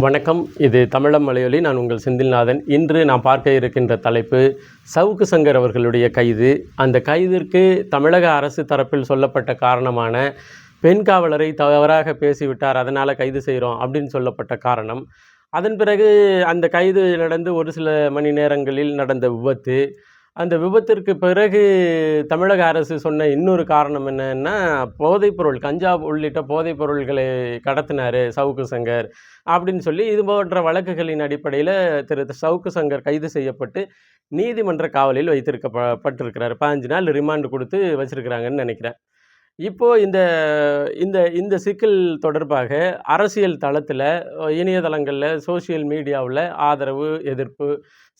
வணக்கம். இது தமிழம் மலையொலி. நான் உங்கள் செந்தில்நாதன். இன்று நான் பார்க்க இருக்கின்ற தலைப்பு சவுக்கு சங்கர் அவர்களுடைய கைது. அந்த கைதிற்கு தமிழக அரசு தரப்பில் சொல்லப்பட்ட காரணமான பெண் காவலரை தவறாக பேசிவிட்டார் அதனால் கைது செய்கிறோம் அப்படின்னு சொல்லப்பட்ட காரணம். அதன் பிறகு அந்த கைது நடந்து ஒரு சில மணி நேரங்களில் நடந்த விபத்து. அந்த விபத்திற்கு பிறகு தமிழக அரசு சொன்ன இன்னொரு காரணம் என்னன்னா போதைப்பொருள் கஞ்சா உள்ளிட்ட போதைப் பொருள்களை கடத்தினார் சவுக்கு சங்கர் அப்படின்னு சொல்லி இது போன்ற வழக்குகளின் அடிப்படையில் திரு சவுக்கு சங்கர் கைது செய்யப்பட்டு நீதிமன்ற காவலில் வைத்திருக்கப்பட்டிருக்கிறார் பதினஞ்சு பாஞ்சு நாள் ரிமாண்டு கொடுத்து வச்சுருக்கிறாங்கன்னு நினைக்கிறேன். இப்போது இந்த இந்த இந்த சிக்கல் தொடர்பாக அரசியல் தளத்தில் இணையதளங்களில் சோஷியல் மீடியாவில் ஆதரவு எதிர்ப்பு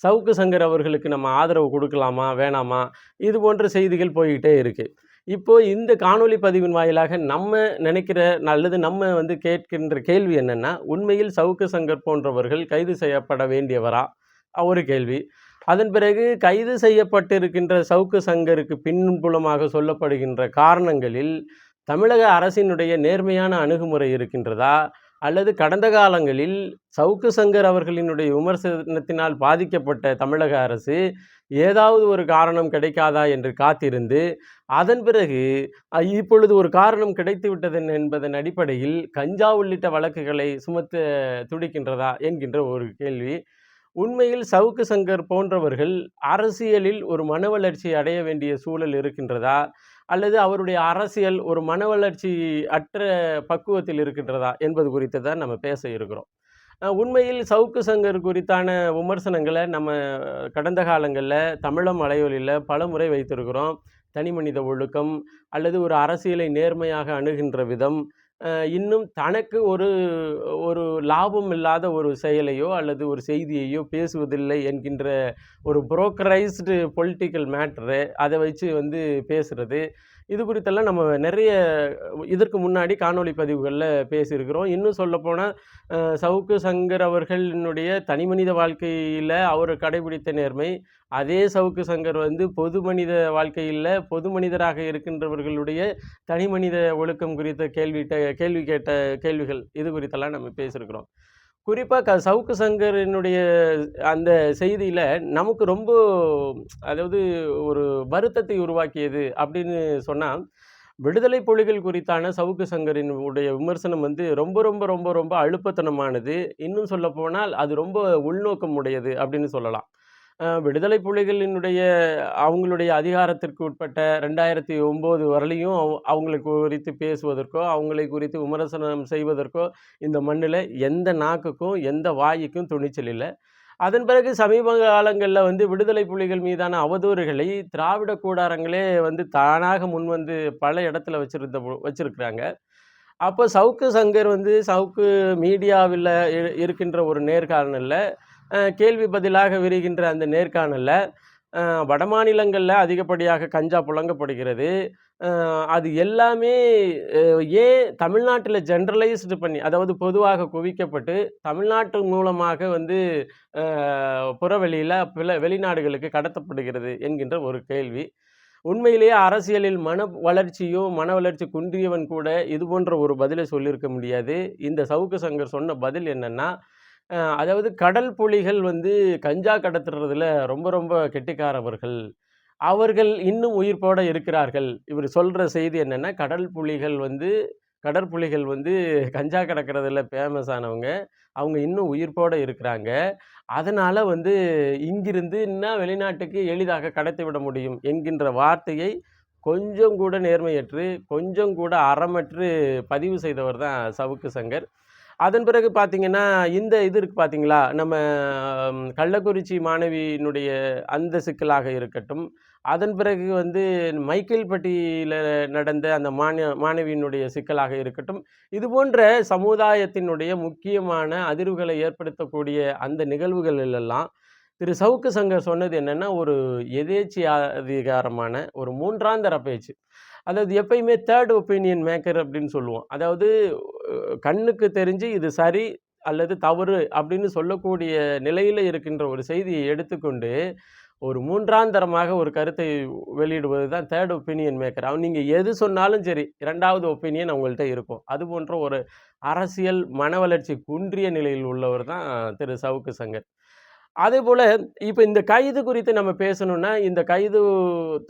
சவுக்கு சங்கர் அவர்களுக்கு நம்ம ஆதரவு கொடுக்கலாமா வேணாமா இது போன்ற செய்திகள் போய்கிட்டே இருக்குது இப்போது இந்த காணொலி பதிவின் வாயிலாக நம்ம நினைக்கிற அல்லது நம்ம வந்து கேட்கின்ற கேள்வி என்னென்னா உண்மையில் சவுக்கு சங்கர் போன்றவர்கள் கைது செய்யப்பட வேண்டியவரா? ஒரு கேள்வி. அதன் பிறகு கைது செய்யப்பட்டிருக்கின்ற சவுக்கு சங்கருக்கு பின்புலமாக சொல்லப்படுகின்ற காரணங்களில் தமிழக அரசினுடைய நேர்மையான அணுகுமுறை இருக்கின்றதா? அல்லது கடந்த காலங்களில் சவுக்கு சங்கர் அவர்களினுடைய விமர்சனத்தினால் பாதிக்கப்பட்ட தமிழக அரசு ஏதாவது ஒரு காரணம் கிடைக்காதா என்று காத்திருந்து அதன் பிறகு இப்பொழுது ஒரு காரணம் கிடைத்து விட்டது என்பதன் அடிப்படையில் கஞ்சா உள்ளிட்ட வழக்குகளை சுமத்த துடிக்கின்றதா? என்கின்ற ஒரு கேள்வி உண்மையில் சவுக்கு சங்கர் போன்றவர்கள் அரசியலில் ஒரு மன வளர்ச்சி அடைய வேண்டிய சூழல் இருக்கின்றதா? அல்லது அவருடைய அரசியல் ஒரு மன வளர்ச்சி அற்ற பக்குவத்தில் இருக்கின்றதா? என்பது குறித்து தான் நம்ம பேச இருக்கிறோம். உண்மையில் சவுக்கு சங்கர் குறித்தான விமர்சனங்களை நம்ம கடந்த காலங்களில் தமிழம் அலைவலியில் பல முறை வைத்திருக்கிறோம். தனி மனித ஒழுக்கம் அல்லது ஒரு அரசியலை நேர்மையாக அணுகின்ற விதம் இன்னும் தனக்கு ஒரு ஒரு லாபம் இல்லாத ஒரு செயலையோ அல்லது ஒரு செய்தியையோ பேசுவதில்லை என்கின்ற ஒரு புரோக்கரைஸ்டு பொலிட்டிக்கல் மேட்ரு அதை வச்சு வந்து பேசுகிறது இது குறித்தெல்லாம் நம்ம நிறைய இதற்கு முன்னாடி காணொளி பதிவுகளில் பேசியிருக்கிறோம். இன்னும் சொல்லப்போனால் சவுக்கு சங்கர் அவர்களினுடைய தனிமனித வாழ்க்கையில் அவர் கடைபிடித்த நேர்மை அதே சவுக்கு சங்கர் வந்து பொது மனித வாழ்க்கையில் பொது மனிதராக இருக்கின்றவர்களுடைய தனி மனித ஒழுக்கம் குறித்த கேள்வி கேள்வி கேட்ட கேள்விகள் இது குறித்தெல்லாம் நம்ம பேசியிருக்கிறோம் குறிப்பாக க சவுக்கு சங்கரினுடைய அந்த செய்தியில் நமக்கு ரொம்ப அதாவது ஒரு வருத்தத்தை உருவாக்கியது அப்படின்னு சொன்னால் விடுதலை புலிகள் குறித்தான சவுக்கு சங்கரின் உடைய விமர்சனம் வந்து ரொம்ப ரொம்ப ரொம்ப ரொம்ப அழுப்பத்தனமானது. இன்னும் சொல்ல போனால் அது ரொம்ப உள்நோக்கம் உடையது அப்படின்னு சொல்லலாம். விடுதலை புலிகளினுடைய அவங்களுடைய அதிகாரத்திற்கு உட்பட்ட ரெண்டாயிரத்தி ஒம்பது வரலையும் அவங்களை அவங்களுக்கு குறித்து பேசுவதற்கோ அவங்களை குறித்து விமர்சனம் செய்வதற்கோ இந்த மண்ணில் எந்த நாக்குக்கும் எந்த வாய்க்கும் துணிச்சல் இல்லை. அதன் பிறகு சமீப காலங்களில் வந்து விடுதலை புலிகள் மீதான அவதூறுகளை திராவிட கூடாரங்களே வந்து தானாக முன் வந்து பல இடத்துல வச்சுருந்த வச்சுருக்குறாங்க. அப்போ சவுக்கு சங்கர் வந்து சவுக்கு மீடியாவில் இருக்கின்ற ஒரு நேர்காணலில் கேள்வி பதிலாக விரிகின்ற அந்த நேர்காணலில் வடமாநிலங்களில் அதிகப்படியாக கஞ்சா புழங்கப்படுகிறது. அது எல்லாமே ஏன் தமிழ்நாட்டில் ஜென்ரலைஸ்டு பண்ணி அதாவது பொதுவாக குவிக்கப்பட்டு தமிழ்நாட்டு மூலமாக வந்து புறவெளியில் பில வெளிநாடுகளுக்கு கடத்தப்படுகிறது என்கின்ற ஒரு கேள்வி. உண்மையிலேயே அரசியலில் மன வளர்ச்சியோ மன வளர்ச்சி குன்றியவன் கூட இது போன்ற ஒரு பதிலை சொல்லியிருக்க முடியாது. இந்த சவுக்கு சங்கர் சொன்ன பதில் என்னென்னா அதாவது கடல் புலிகள் வந்து கஞ்சா கடத்துறதுல ரொம்ப ரொம்ப கெட்டிக்காரவர்கள். அவர்கள் இன்னும் உயிர்ப்போட இருக்கிறார்கள். இவர் சொல்கிற செய்தி என்னென்னா கடல் புலிகள் வந்து கடற்புலிகள் வந்து கஞ்சா கிடக்கிறதுல ஃபேமஸ் ஆனவங்க. அவங்க இன்னும் உயிர்ப்போடு இருக்கிறாங்க. அதனால் வந்து இங்கிருந்து இன்னும் வெளிநாட்டுக்கு எளிதாக கடத்தி விட முடியும் என்கின்ற வார்த்தையை கொஞ்சம் கூட நேர்மையற்று கொஞ்சம் கூட அறமற்று பதிவு செய்தவர் தான் சவுக்கு சங்கர். அதன் பிறகு பார்த்திங்கன்னா இந்த இது இருக்குது பார்த்தீங்களா நம்ம கள்ளக்குறிச்சி மாணவியினுடைய அந்த சிக்கலாக இருக்கட்டும். அதன் பிறகு வந்து மைக்கேல்பட்டியில் நடந்த அந்த மாண மாணவியினுடைய சிக்கலாக இருக்கட்டும். இது போன்ற சமுதாயத்தினுடைய முக்கியமான அதிர்வுகளை ஏற்படுத்தக்கூடிய அந்த நிகழ்வுகளிலெல்லாம் திரு. சவுக்கு சங்கர் சொன்னது என்னென்னா ஒரு எதேச்சி அதிகாரமான ஒரு மூன்றாந்தர பேச்சு. அதாவது எப்பயுமே தேர்ட் ஒப்பீனியன் மேக்கர் அப்படின்னு சொல்லுவோம். அதாவது கண்ணுக்கு தெரிஞ்சு இது சரி அல்லது தவறு அப்படின்னு சொல்லக்கூடிய நிலையில் இருக்கின்ற ஒரு செய்தியை எடுத்துக்கொண்டு ஒரு மூன்றாந்தரமாக ஒரு கருத்தை வெளியிடுவது தான் தேர்ட் ஒப்பீனியன் மேக்கர் அவன் நீங்கள் எது சொன்னாலும் சரி இரண்டாவது ஒப்பீனியன் அவங்கள்ட்ட இருக்கும். அது போன்ற ஒரு அரசியல் மன வளர்ச்சி குன்றிய நிலையில் உள்ளவர் தான் திரு சவுக்கு சங்கர். அதே போல் இப்போ இந்த கைது குறித்து நம்ம பேசணும்னா இந்த கைது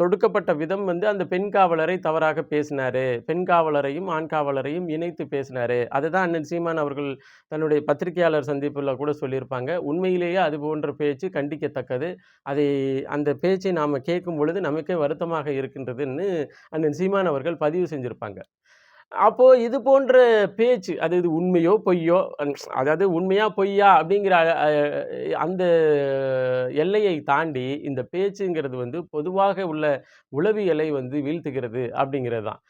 தொடுக்கப்பட்ட விதம் வந்து அந்த பெண் காவலரை தவறாக பேசினார். பெண் காவலரையும் ஆண் காவலரையும் இணைத்து பேசினார். அதுதான் அண்ணன் சீமான் அவர்கள் தன்னுடைய பத்திரிகையாளர் சந்திப்பில் கூட சொல்லியிருப்பாங்க. உண்மையிலேயே அது போன்ற பேச்சு கண்டிக்கத்தக்கது. அதை அந்த பேச்சை நாம் கேட்கும் பொழுது நமக்கே வருத்தமாக இருக்கின்றதுன்னு அண்ணன் சீமான் அவர்கள் பதிவு செஞ்சுருப்பாங்க. அப்போது இது போன்ற பேச்சு அது இது உண்மையோ பொய்யோ அதாவது உண்மையா பொய்யா அப்படிங்கிற அந்த எல்லையை தாண்டி இந்த பேச்சுங்கிறது வந்து பொதுவாக உள்ள உளவியலை வந்து வீழ்த்துகிறது அப்படிங்கிறது தான்.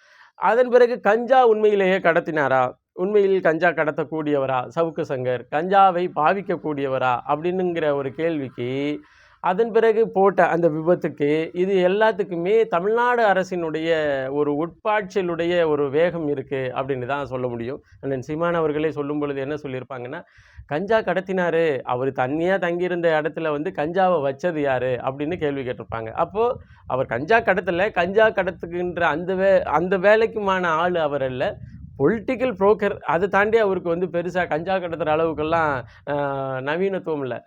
அதன் பிறகு கஞ்சா உண்மையிலேயே கடத்தினாரா? உண்மையில் கஞ்சா கடத்தக்கூடியவரா? சவுக்கு சங்கர். கஞ்சாவை பாவிக்கக்கூடியவரா? அப்படின்னுங்கிற ஒரு கேள்விக்கு அதன் பிறகு போட்ட அந்த விபத்துக்கு இது எல்லாத்துக்குமே தமிழ்நாடு அரசினுடைய ஒரு உட்பாட்சியிலுடைய ஒரு வேகம் இருக்குது அப்படின்னு தான் சொல்ல முடியும். அண்ணன் சீமான் அவர்களே சொல்லும் பொழுது என்ன சொல்லியிருப்பாங்கன்னா, கஞ்சா கடத்தினார் அவர் தனியாக தங்கியிருந்த இடத்துல வந்து கஞ்சாவை வச்சது யார் அப்படின்னு கேள்வி கேட்டிருப்பாங்க. அப்போது அவர் கஞ்சா கடத்தலை கஞ்சா கடத்துக்குன்ற அந்த வே அந்த வேலைக்குமான ஆள் அவர் இல்லை பொலிட்டிக்கல் புரோக்கர். அதை தாண்டி அவருக்கு வந்து பெருசாக கஞ்சா கடத்துகிற அளவுக்கெல்லாம் நவீனத்துவம் இல்லை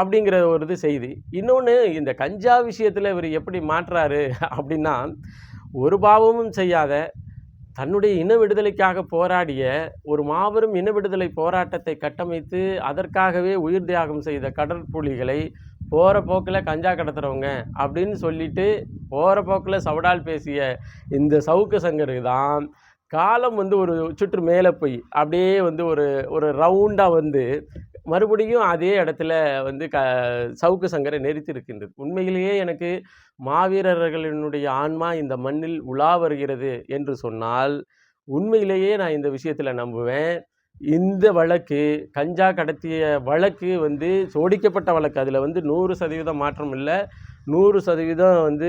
அப்படிங்கிற ஒரு இது செய்தி. இன்னொன்று இந்த கஞ்சா விஷயத்தில் இவர் எப்படி மாற்றுறாரு அப்படின்னா, ஒரு பாவமும் செய்யாத, தன்னுடைய இன விடுதலைக்காக போராடிய ஒரு மாபெரும் இன விடுதலை போராட்டத்தை கட்டமைத்து, அதற்காகவே உயிர் தியாகம் செய்த கடற்புலிகளை, போகிற போக்கில் கஞ்சா கடத்துறவங்க அப்படின்னு சொல்லிட்டு, போகிற போக்கில் சவடால் பேசிய இந்த சவுக்கு சங்கருக்கு தான், காலம் வந்து ஒரு சுற்று மேலே போய், அப்படியே வந்து ஒரு ஒரு ரவுண்டாக வந்து, மறுபடியும் அதே இடத்துல வந்து க சவுக்கு சங்கரை நெறித்திருக்கின்றது உண்மையிலேயே எனக்கு மாவீரர்களினுடைய ஆன்மா இந்த மண்ணில் உலா வருகிறது என்று சொன்னால், உண்மையிலேயே நான் இந்த விஷயத்தில் நம்புவேன். இந்த வழக்கு, கஞ்சா கடத்திய வழக்கு வந்து சோடிக்கப்பட்ட வழக்கு. அதில் வந்து 100% மாற்றம் இல்லை 100% வந்து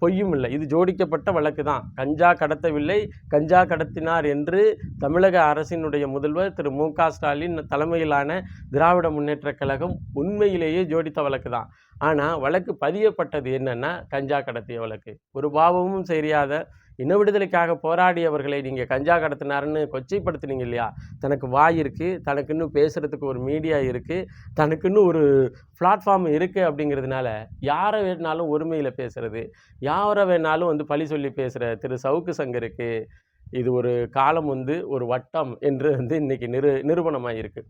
பொய்யும் இல்லை இது ஜோடிக்கப்பட்ட வழக்கு தான். கஞ்சா கடத்தவில்லை, கஞ்சா கடத்தினார் என்று தமிழக அரசினுடைய முதல்வர் திரு மு க ஸ்டாலின் தலைமையிலான திராவிட முன்னேற்றக் கழகம் உண்மையிலேயே ஜோடித்த வழக்கு தான். ஆனால் வழக்கு பதியப்பட்டது என்னென்னா கஞ்சா கடத்திய வழக்கு. ஒரு பாவமும் சரியாத இன விடுதலைக்காக போராடியவர்களை நீங்கள் கஞ்சா கடத்தினாருன்னு கொச்சைப்படுத்துனீங்க இல்லையா? தனக்கு வாய் இருக்கு, தனக்குன்னு பேசுகிறதுக்கு ஒரு மீடியா இருக்கு, தனக்குன்னு ஒரு பிளாட்ஃபார்ம் இருக்குது அப்படிங்கிறதுனால, யாரை வேணுனாலும் ஒருமையில் பேசுகிறது யாரை வேணாலும் வந்து பழி சொல்லி பேசுகிற திரு சவுக்கு சங்கருக்கு, இது ஒரு காலம் வந்து ஒரு வட்டம் என்று வந்து இன்றைக்கி நிறு நிறுவனமாக இருக்குது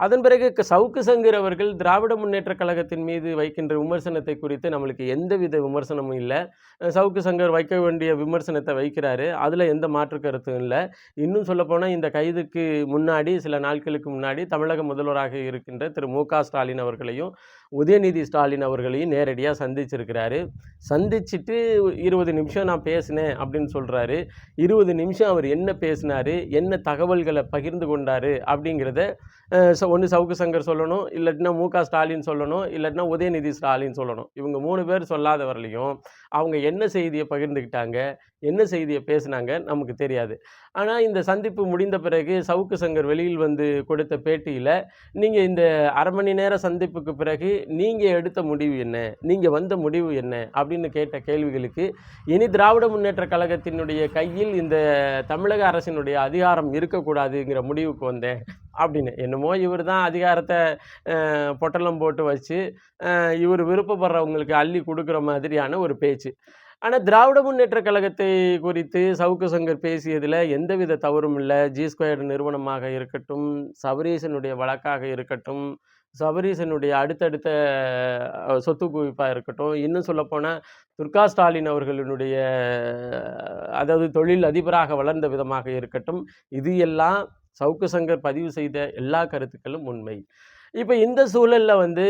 அதன் பிறகு சவுக்கு சங்கர் அவர்கள் திராவிட முன்னேற்றக் கழகத்தின் மீது வைக்கின்ற விமர்சனத்தை குறித்து நம்மளுக்கு எந்தவித விமர்சனமும் இல்லை சவுக்கு சங்கர் வைக்க வேண்டிய விமர்சனத்தை வைக்கிறாரு. அதில் எந்த மாற்று கருத்தும் இல்லை இன்னும் சொல்லப்போனால் இந்த கைதுக்கு முன்னாடி, சில நாட்களுக்கு முன்னாடி தமிழக முதல்வராக இருக்கின்ற திரு மு.க. ஸ்டாலின் அவர்களையும், உதயநிதி ஸ்டாலின் அவர்களையும் நேரடியாக சந்திச்சிருக்கிறாரு. சந்திச்சுட்டு 20 நிமிஷம் நான் பேசினேன் அப்படின்னு சொல்கிறாரு இருபது நிமிஷம் அவர் என்ன பேசினாரு? என்ன தகவல்களை பகிர்ந்து கொண்டார் அப்படிங்கிறத ஒன்று ச சவுக்கு சங்கர் சொல்லணும், இல்லாட்டினா மு.க. ஸ்டாலின் சொல்லணும், இல்லாட்டினா உதயநிதி ஸ்டாலின் சொல்லணும். இவங்க மூணு பேர் சொல்லாதவர்களையும் அவங்க என்ன செய்தியை பகிர்ந்துக்கிட்டாங்க? என்ன செய்தியை பேசுனாங்க? நமக்கு தெரியாது. ஆனால் இந்த சந்திப்பு முடிந்த பிறகு சவுக்கு சங்கர் வெளியில் வந்து கொடுத்த பேட்டியில் நீங்கள் இந்த அரை மணி நேர சந்திப்புக்கு பிறகு நீங்கள் எடுத்த முடிவு என்ன? நீங்கள் வந்த முடிவு என்ன? அப்படின்னு கேட்ட கேள்விகளுக்கு, இனி திராவிட முன்னேற்ற கழகத்தினுடைய கையில் இந்த தமிழக அரசினுடைய அதிகாரம் இருக்கக்கூடாதுங்கிற முடிவுக்கு வந்தேன் அப்படின்னு. என்னமோ இவர் தான் அதிகாரத்தை பொட்டலம் போட்டு வச்சு, இவர் விருப்பப்படுறவங்களுக்கு அள்ளி கொடுக்குற மாதிரியான ஒரு பேச்சு. ஆனால் திராவிட முன்னேற்ற கழகத்தை குறித்து சவுக்கு சங்கர் பேசியதில் எந்தவித தவறும் இல்லை ஜி ஸ்கொயர்டு நிறுவனமாக இருக்கட்டும், சபரீசனுடைய வழக்காக இருக்கட்டும், சபரீசனுடைய அடுத்தடுத்த சொத்து குவிப்பாக இருக்கட்டும், இன்னும் சொல்லப்போனால் துர்கா ஸ்டாலின் அவர்களினுடைய அதாவது தொழில் அதிபராக வளர்ந்த விதமாக இருக்கட்டும், இது எல்லாம் சவுக்கு சங்கர் பதிவு செய்த எல்லா கருத்துக்களும் உண்மை. இப்போ இந்த சூழலில் வந்து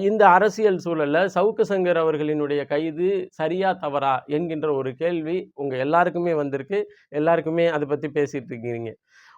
இந்த அரசியல் சூழலில் சவுக்கு சங்கர் அவர்களினுடைய கைது சரியா? தவறா? என்கின்ற ஒரு கேள்வி உங்கள் எல்லாருக்குமே வந்திருக்கு. எல்லாருக்குமே அதை பற்றி பேசிகிட்டு இருக்கிறீங்க.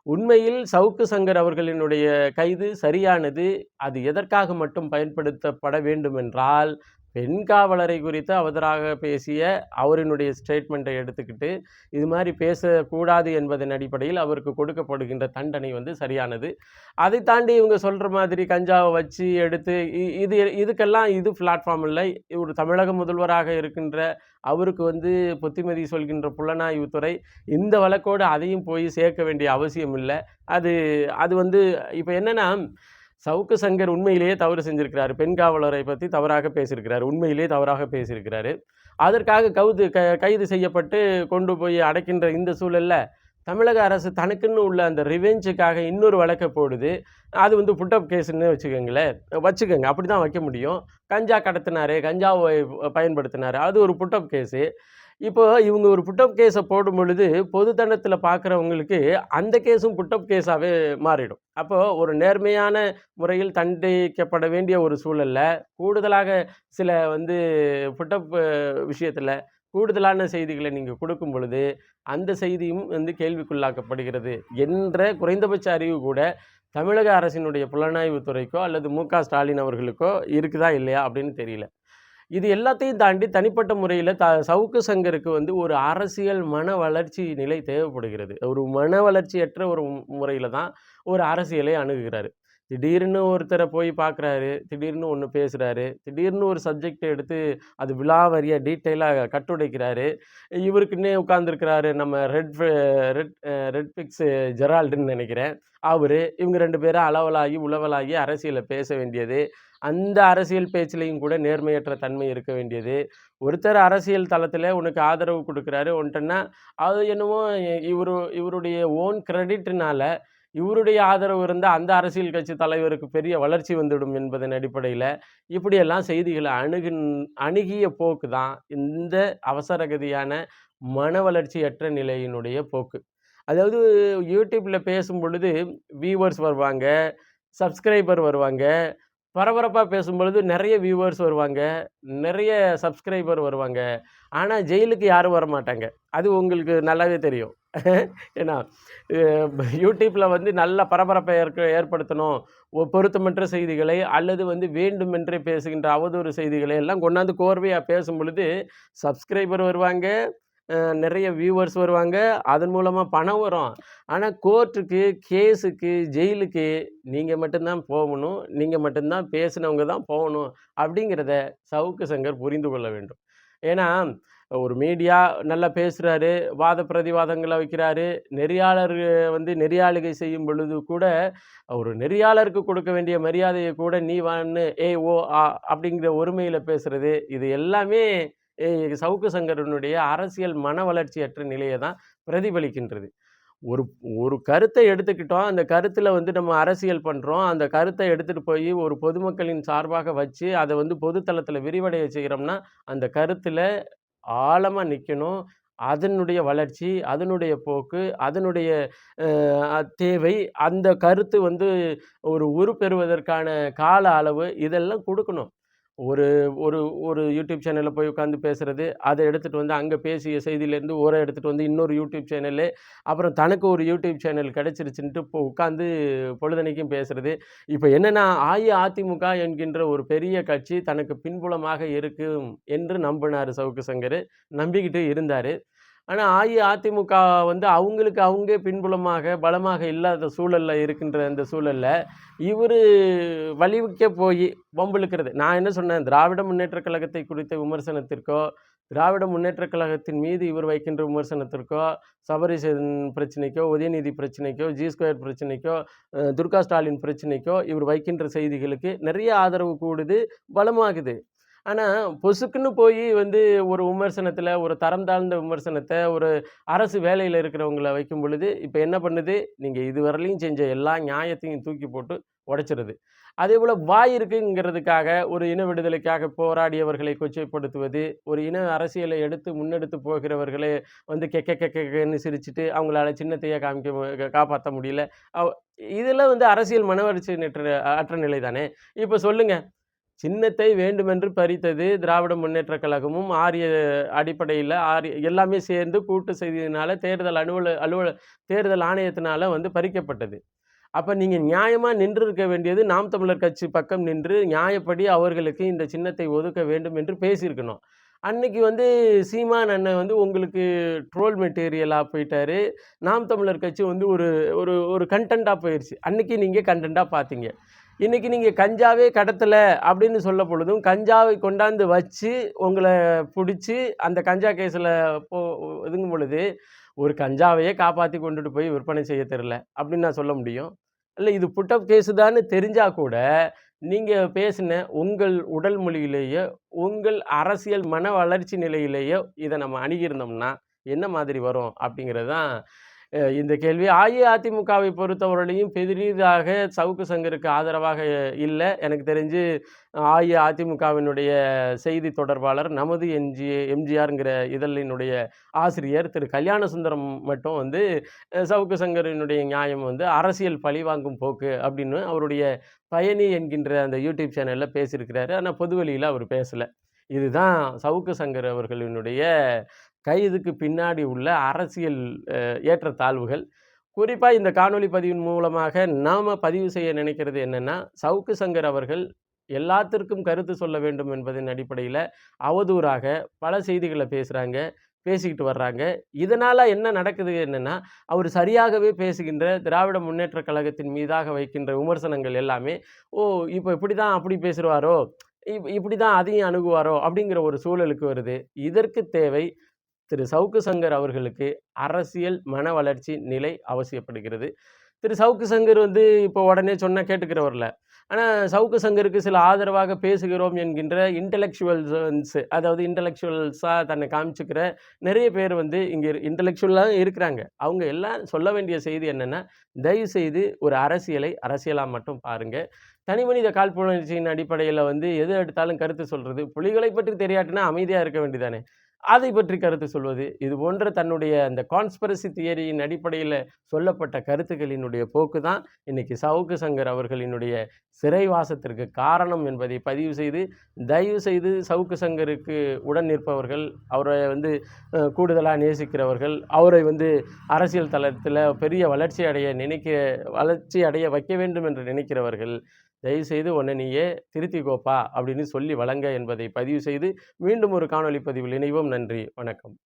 உண்மையில் சவுக்கு சங்கர் அவர்களினுடைய கைது சரியானது. அது எதற்காக மட்டும் பயன்படுத்தப்பட வேண்டுமென்றால், பெண் காவலரை குறித்து அவதராக பேசிய அவரினுடைய ஸ்டேட்மெண்ட்டை எடுத்துக்கிட்டு இது மாதிரி பேசக்கூடாது என்பதன் அடிப்படையில் அவருக்கு கொடுக்கப்படுகின்ற தண்டனை வந்து சரியானது. அதை தாண்டி இவங்க சொல்கிற மாதிரி கஞ்சாவை வச்சு எடுத்து இ- இது இதுக்கெல்லாம் இது பிளாட்ஃபார்ம் இல்லை. ஒரு தமிழக முதல்வராக இருக்கின்ற அவருக்கு வந்து புத்திமதி சொல்கின்ற புலனாய்வுத்துறை இந்த வழக்கோடு அதையும் போய் சேர்க்க வேண்டிய அவசியம் இல்லை. அது அது வந்து இப்போ என்னென்னா சவுக்கு சங்கர் உண்மையிலேயே தவறு செஞ்சிருக்கிறார். பெண் காவலரை பற்றி தவறாக பேசியிருக்கிறார். உண்மையிலேயே தவறாக பேசியிருக்கிறாரு. அதற்காக கவுது க கைது செய்யப்பட்டு கொண்டு போய் அடைக்கின்ற இந்த சூழல்ல தமிழக அரசு தனக்குன்னு உள்ள அந்த ரிவெஞ்சுக்காக இன்னொரு வழக்கை போடுது. அது வந்து புட்டப் கேஸ்ன்னு வச்சுக்கோங்களேன். வச்சுக்கோங்க. அப்படி தான் வைக்க முடியும். கஞ்சா கடத்தினாரு கஞ்சாவை பயன்படுத்தினார். அது ஒரு புட்டப் கேஸு இப்போ இவங்க ஒரு புட்டப் கேஸை போடும் பொழுது பொதுத்தனத்தில் பார்க்குறவங்களுக்கு அந்த கேஸும் புட்டப் கேஸாகவே மாறிடும். அப்போ ஒரு நேர்மையான முறையில் தண்டிக்கப்பட வேண்டிய ஒரு சூழலில் கூடுதலாக சில வந்து புட்டப் விஷயத்தில் கூடுதலான செய்திகளை நீங்கள் கொடுக்கும் பொழுது அந்த செய்தியும் வந்து கேள்விக்குள்ளாக்கப்படுகிறது என்ற குறைந்தபட்ச அறிவு கூட தமிழக அரசினுடைய புலனாய்வுத்துறைக்கோ அல்லது மு க ஸ்டாலின் அவர்களுக்கோ இருக்குதா இல்லையா அப்படின்னு தெரியல. இது எல்லாத்தையும் தாண்டி தனிப்பட்ட முறையில் த சவுக்கு சங்கருக்கு வந்து ஒரு அரசியல் மன வளர்ச்சி நிலை தேவைப்படுகிறது. ஒரு மன வளர்ச்சியற்ற ஒரு முறையில் தான் ஒரு அரசியலை அணுகுகிறாரு. திடீர்னு ஒருத்தரை போய் பார்க்குறாரு திடீர்னு ஒன்று பேசுகிறாரு திடீர்னு ஒரு சப்ஜெக்ட் எடுத்து அது விலாவரியாக டீட்டெயிலாக கட்டுடைக்கிறாரு. இவருக்குன்னே உட்காந்துருக்கிறாரு நம்ம ரெட் ரெட் ரெட் பிக்ஸு ஜெரால்டுன்னு நினைக்கிறேன். அவர் இவங்க ரெண்டு பேரும் அளவலாகி உளவலாகி அரசியலை பேச வேண்டியது. அந்த அரசியல் பேச்சிலையும் கூட நேர்மையற்ற தன்மை இருக்க வேண்டியது. ஒருத்தர் அரசியல் தளத்தில் உனக்கு ஆதரவு கொடுக்குறாரு ஒன்ட்டுன்னா அது என்னமோ இவரு இவருடைய ஓன் கிரெடிட்னால இவருடைய ஆதரவு இருந்தால் அந்த அரசியல் கட்சி தலைவருக்கு பெரிய வளர்ச்சி வந்துவிடும் என்பதன் அடிப்படையில் இப்படியெல்லாம் செய்திகளை அணுகின் அணுகிய போக்கு தான் இந்த அவசரகதியான மன வளர்ச்சியற்ற நிலையினுடைய போக்கு. அதாவது யூடியூப்பில் பேசும் பொழுது வியூவர்ஸ் வருவாங்க சப்ஸ்கிரைபர் வருவாங்க பரபரப்பாக பேசும்பொழுது நிறைய வியூவர்ஸ் வருவாங்க நிறைய சப்ஸ்கிரைபர் வருவாங்க. ஆனால் ஜெயிலுக்கு யாரும் வர மாட்டாங்க அது உங்களுக்கு நல்லாவே தெரியும். ஏன்னா யூடியூப்பில் வந்து நல்ல பரபரப்பை ஏற்க ஏற்படுத்தணும். பொருத்தமற்ற செய்திகளை அல்லது வந்து வேண்டுமென்றே பேசுகின்ற அவதூறு செய்திகளை எல்லாம் கொண்டாந்து கோர்வையாக பேசும் பொழுது சப்ஸ்கிரைபர் வருவாங்க. நிறைய வியூவர்ஸ் வருவாங்க. அதன் மூலமாக பணம் வரும். ஆனால் கோர்ட்டுக்கு கேஸுக்கு ஜெயிலுக்கு நீங்கள் மட்டும்தான் போகணும். நீங்கள் மட்டும்தான் பேசினவங்க தான் போகணும் அப்படிங்கிறத சவுக்கு சங்கர் புரிந்து கொள்ள வேண்டும். ஏன்னா ஒரு மீடியா நல்லா பேசுகிறாரு வாத பிரதிவாதங்களை வைக்கிறாரு. நெறியாளர் வந்து நெறியாளுகை செய்யும் பொழுது கூட ஒரு நெறியாளருக்கு கொடுக்க வேண்டிய மரியாதையை கூட நீ வான்னு ஏ ஓ ஆ அப்படிங்கிற ஒருமையில் பேசுகிறது இது எல்லாமே சவுக்கு சங்கரனுடைய அரசியல் மன வளர்ச்சியற்ற நிலையை தான் பிரதிபலிக்கின்றது. ஒரு ஒரு கருத்தை எடுத்துக்கிட்டோம். அந்த கருத்தில் வந்து நம்ம அரசியல் பண்ணுறோம் அந்த கருத்தை எடுத்துகிட்டு போய் ஒரு பொதுமக்களின் சார்பாக வச்சு அதை வந்து பொதுத்தளத்தில் விரிவடைய செய்கிறோம்னா அந்த கருத்தில் ஆழமாக நிற்கணும் அதனுடைய வளர்ச்சி அதனுடைய போக்கு அதனுடைய தேவை அந்த கருத்து வந்து ஒரு உருப்பெறுவதற்கான கால அளவு இதெல்லாம் கொடுக்கணும். ஒரு ஒரு ஒரு யூடியூப் சேனலில் போய் உட்காந்து பேசுகிறது அதை எடுத்துகிட்டு வந்து அங்கே பேசிய செய்தியிலேருந்து ஒரு எடுத்துகிட்டு வந்து இன்னொரு யூடியூப் சேனலு அப்புறம் தனக்கு ஒரு யூடியூப் சேனல் கிடச்சிருச்சுன்ட்டு இப்போ உட்காந்து பொழுதனைக்கும் பேசுகிறது இப்போ என்னென்னா அஇஅதிமுக என்கின்ற ஒரு பெரிய கட்சி தனக்கு பின்புலமாக இருக்கும் என்று நம்பினார் சவுக்கு சங்கர். நம்பிக்கிட்டு இருந்தார். ஆனால் அஇஅதிமுக வந்து அவங்களுக்கு அவங்க பின்புலமாக பலமாக இல்லாத சூழலில் இருக்கின்ற அந்த சூழலில் இவர் வலிவுக்க போய் வம்பிழுக்கிறது. நான் என்ன சொன்னேன்? திராவிட முன்னேற்றக் கழகத்தை குறித்த விமர்சனத்திற்கோ திராவிட முன்னேற்றக் கழகத்தின் மீது இவர் வைக்கின்ற விமர்சனத்திற்கோ சபரிசன் பிரச்சனைக்கோ உதயநிதி பிரச்சனைக்கோ ஜி ஸ்கொயர் பிரச்சனைக்கோ துர்கா ஸ்டாலின் பிரச்சனைக்கோ இவர் வைக்கின்ற செய்திகளுக்கு நிறைய ஆதரவு கூடுது பலமாகுது. ஆனால் பொசுக்குன்னு போய் வந்து ஒரு விமர்சனத்தில் ஒரு தரம் தாழ்ந்த விமர்சனத்தை ஒரு அரசு வேலையில் இருக்கிறவங்கள வைக்கும் பொழுது இப்போ என்ன பண்ணுது? நீங்கள் இதுவரையிலையும் செஞ்ச எல்லா நியாயத்தையும் தூக்கி போட்டு உடைச்சிருது. அதே போல் வாய் இருக்குங்கிறதுக்காக ஒரு இன விடுதலைக்காக போராடியவர்களை கொச்சைப்படுத்துவது ஒரு இன அரசியலை எடுத்து முன்னெடுத்து போகிறவர்களே வந்து கெக்க கெக்கன்னு சிரிச்சிட்டு அவங்களால சின்னத்தையே காமிக்க காப்பாற்ற முடியல. அவ- இதெல்லாம் வந்து அரசியல் மனவரிசை நெற்ற அற்ற நிலை தானே இப்போ சொல்லுங்கள் சின்னத்தை வேண்டுமென்று பறித்தது திராவிட முன்னேற்றக் கழகமும் ஆரிய அடிப்படையில் ஆரிய எல்லாமே சேர்ந்து கூட்டு செய்ததினால தேர்தல் அலுவல அலுவல தேர்தல் ஆணையத்தினால வந்து பறிக்கப்பட்டது. அப்போ நீங்கள் நியாயமாக நின்று இருக்க வேண்டியது நாம் தமிழர் கட்சி பக்கம் நின்று நியாயப்படி அவர்களுக்கு இந்த சின்னத்தை ஒதுக்க வேண்டும் என்று பேசியிருக்கணும். அன்னைக்கு வந்து சீமான் அண்ணன் வந்து உங்களுக்கு ட்ரோல் மெட்டீரியலாக போயிட்டார். நாம் தமிழர் கட்சி வந்து ஒரு ஒரு ஒரு கண்டென்ட்டாக போயிடுச்சு அன்னைக்கு நீங்கள் கண்டென்ட்டாக பார்த்தீங்க. இன்றைக்கி நீங்கள் கஞ்சாவே கடத்தலை அப்படின்னு சொல்ல பொழுதும் கஞ்சாவை கொண்டாந்து வச்சு உங்களை பிடிச்சி அந்த கஞ்சா கேஸில் போ இதுங்கும் பொழுது ஒரு கஞ்சாவையே காப்பாற்றி கொண்டுட்டு போய் விற்பனை செய்ய தெரில அப்படின்னு நான் சொல்ல முடியும். இல்லை இது புட்டப் கேஸு தான்னு தெரிஞ்சால் கூட நீங்கள் பேசின உங்கள் உடல் மொழியிலேயே உங்கள் அரசியல் மன வளர்ச்சி நிலையிலேயோ இதை நம்ம அணுகியிருந்தோம்னா என்ன மாதிரி வரும் அப்படிங்கிறது தான் இந்த கேள்வி. அஇஅதிமுகவை பொறுத்தவரையிலையும் பெரிதாக சவுக்கு சங்கருக்கு ஆதரவாக இல்லை. எனக்கு தெரிஞ்சு அஇஅதிமுகவினுடைய செய்தி தொடர்பாளர் நமது எம்ஜி எம்ஜிஆருங்கிற இதழினுடைய ஆசிரியர் திரு. கல்யாண சுந்தரம் மட்டும் வந்து சவுக்கு சங்கரினுடைய நியாயம் வந்து அரசியல் பழிவாங்கும் போக்கு அப்படின்னு அவருடைய பயணி என்கின்ற அந்த யூடியூப் சேனலில் பேசியிருக்கிறாரு. ஆனால் பொதுவெளியில் அவர் பேசலை. இதுதான் சவுக்கு சங்கர் அவர்களினுடைய கைதுக்கு பின்னாடி உள்ள அரசியல் ஏற்றத்தாழ்வுகள். குறிப்பாக இந்த காணொலி பதிவின் மூலமாக நாம் பதிவு செய்ய நினைக்கிறது என்னென்னா சவுக்கு சங்கர் அவர்கள் எல்லாத்திற்கும் கருத்து சொல்ல வேண்டும் என்பதன் அடிப்படையில் அவதூறாக பல செய்திகளை பேசுகிறாங்க பேசிக்கிட்டு வர்றாங்க. இதனால் என்ன நடக்குது என்னென்னா அவர் சரியாகவே பேசுகின்ற திராவிட முன்னேற்றக் கழகத்தின் மீதாக வைக்கின்ற விமர்சனங்கள் எல்லாமே ஓ இப்போ இப்படி தான் அப்படி பேசுகிறாரோ இப் இப்படி தான் அதையும் அணுகுவாரோ அப்படிங்கிற ஒரு சூழலுக்கு வருது. இதற்கு தேவை திரு. சவுக்கு சங்கர் அவர்களுக்கு அரசியல் மன வளர்ச்சி நிலை அவசியப்படுகிறது. திரு. சவுக்கு சங்கர் வந்து இப்போ உடனே சொன்னால் கேட்டுக்கிறவரில்ல ஆனால் சவுக்கு சங்கருக்கு சில ஆதரவாக பேசுகிறோம் என்கின்ற இன்டலெக்சுவல்ஸ் அதாவது இன்டலெக்சுவல்ஸாக தன்னை காமிச்சுக்கிற நிறைய பேர் வந்து இங்கே இன்டலெக்சுவலாக இருக்கிறாங்க. அவங்க எல்லாம் சொல்ல வேண்டிய செய்தி என்னென்னா தயவுசெய்து ஒரு அரசியலை அரசியலாக மட்டும் பாருங்கள் தனி மனித காழ்ப்புணர்ச்சியின் அடிப்படையில் வந்து எது எடுத்தாலும் கருத்து சொல்கிறது புலிகளை பற்றி தெரியாட்டினா அமைதியாக இருக்க வேண்டியதானே அதை பற்றி கருத்து சொல்வது. இது போன்ற தன்னுடைய அந்த கான்ஸ்பரசி தியரியின் அடிப்படையில் சொல்லப்பட்ட கருத்துக்களினுடைய போக்கு தான் இன்னைக்கு சவுக்கு சங்கர் அவர்களினுடைய சிறைவாசத்திற்கு காரணம் என்பதை பதிவு செய்து தயவு செய்து சவுக்கு சங்கருக்கு உடன் நிற்பவர்கள் அவரை வந்து கூடுதலாக நேசிக்கிறவர்கள் அவரை வந்து அரசியல் தளத்தில் பெரிய வளர்ச்சி அடைய நினைக்க வளர்ச்சி அடைய வைக்க வேண்டும் என்று நினைக்கிறவர்கள் தயவுசெய்து உன்னை நீயே திருத்திக்கோப்பா அப்படின்னு சொல்லி வழங்க என்பதை பதிவு செய்து மீண்டும் ஒரு காணொலி பதிவில் இணைவோம். நன்றி. வணக்கம்.